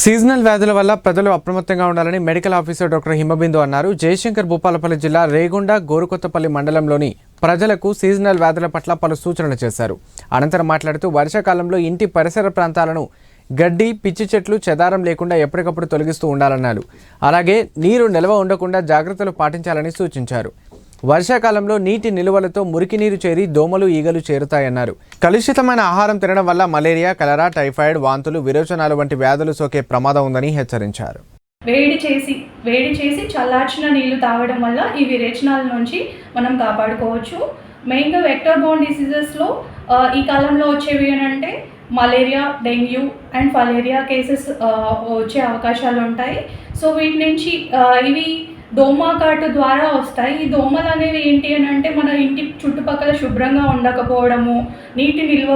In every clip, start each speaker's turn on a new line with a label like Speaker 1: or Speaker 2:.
Speaker 1: Seasonal వ్యాధుల వల్ల ప్రజలు అప్రమత్తంగా ఉండాలని మెడికల్ ఆఫీసర్ డాక్టర్ హిమబిందు అన్నారు. జయశంకర్ భూపాలపల్లి జిల్లా రేగొండ గోరుకొత్తపల్లి మండలంలోని ప్రజలకు సీజనల్ వ్యాధుల పట్ల పలు సూచనలు చేశారు. అనంతరం మాట్లాడుతూ వర్షాకాలంలో ఇంటి పరిసర ప్రాంతాలను గడ్డి పిచ్చి చెట్లు చెదారం లేకుండా ఎప్పటికప్పుడు తొలగిస్తూ ఉండాలన్నారు. అలాగే నీరు నిల్వ ఉండకుండా జాగ్రత్తలు పాటించాలని సూచించారు. వర్షాకాలంలో నీటి నిలువలతో మురికి నీరు చేరి దోమలు ఈగలు చేరుతాయన్నారు. కలుషితమైన ఆహారం తినడం వల్ల మలేరియా కలరా టైఫాయిడ్ వాంతులు విరోచనాలు వంటి వ్యాధులు సోకే ప్రమాదం ఉందని హెచ్చరించారు.
Speaker 2: వేడి చేసి వేడి చేసి చల్లార్చిన నీళ్ళు తాగడం వల్ల ఈ విరేచనాల నుంచి మనం కాపాడుకోవచ్చు. మెయిన్గా వెక్టర్ బోన్ డిసీజెస్లో ఈ కాలంలో వచ్చేవి ఏంటంటే malaria dengue and filaria cases వచ్చే అవకాశాలు ఉంటాయి. సో వీటి నుంచి ఇవి దోమ కాటు ద్వారా వస్తాయి. ఈ దోమలు అనేవి ఏంటి అని అంటే మన ఇంటి చుట్టుపక్కల శుభ్రంగా ఉండకపోవడము నీటి నిల్వ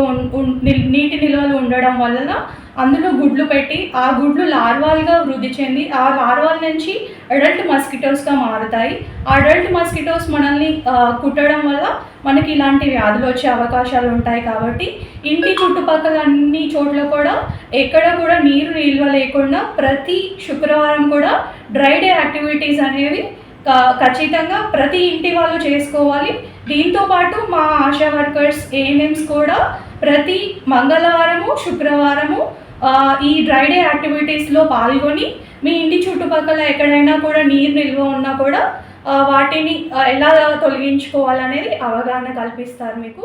Speaker 2: నిల్- నీటి నిల్వలు ఉండడం వలన అందులో గుడ్లు పెట్టి ఆ గుడ్లు లార్వాల్గా వృద్ధి చెంది ఆ లార్వాల్ నుంచి అడల్ట్ మస్కిటోస్గా మారుతాయి. ఆ అడల్ట్ మస్కిటోస్ మనల్ని కుట్టడం వల్ల మనకి ఇలాంటి వ్యాధులు వచ్చే అవకాశాలు ఉంటాయి కాబట్టి ఇంటి చుట్టుపక్కల అన్ని చోట్ల కూడా ఎక్కడ కూడా నీరు నిల్వ లేకుండా ప్రతి శుక్రవారం కూడా డ్రై డే యాక్టివిటీస్ అనేవి ఖచ్చితంగా ప్రతి ఇంటి వాళ్ళు చేసుకోవాలి. దీంతో పాటు మా ఆశా వర్కర్స్ ఏఎన్ఎంస్ కూడా ప్రతి మంగళవారము శుక్రవారము ఈ డ్రై డే యాక్టివిటీస్లో పాల్గొని మీ ఇంటి చుట్టుపక్కల ఎక్కడైనా కూడా నీరు నిల్వ ఉన్నా కూడా వాటిని ఎలా తొలగించుకోవాలనేది అవగాహన కల్పిస్తారు మీకు.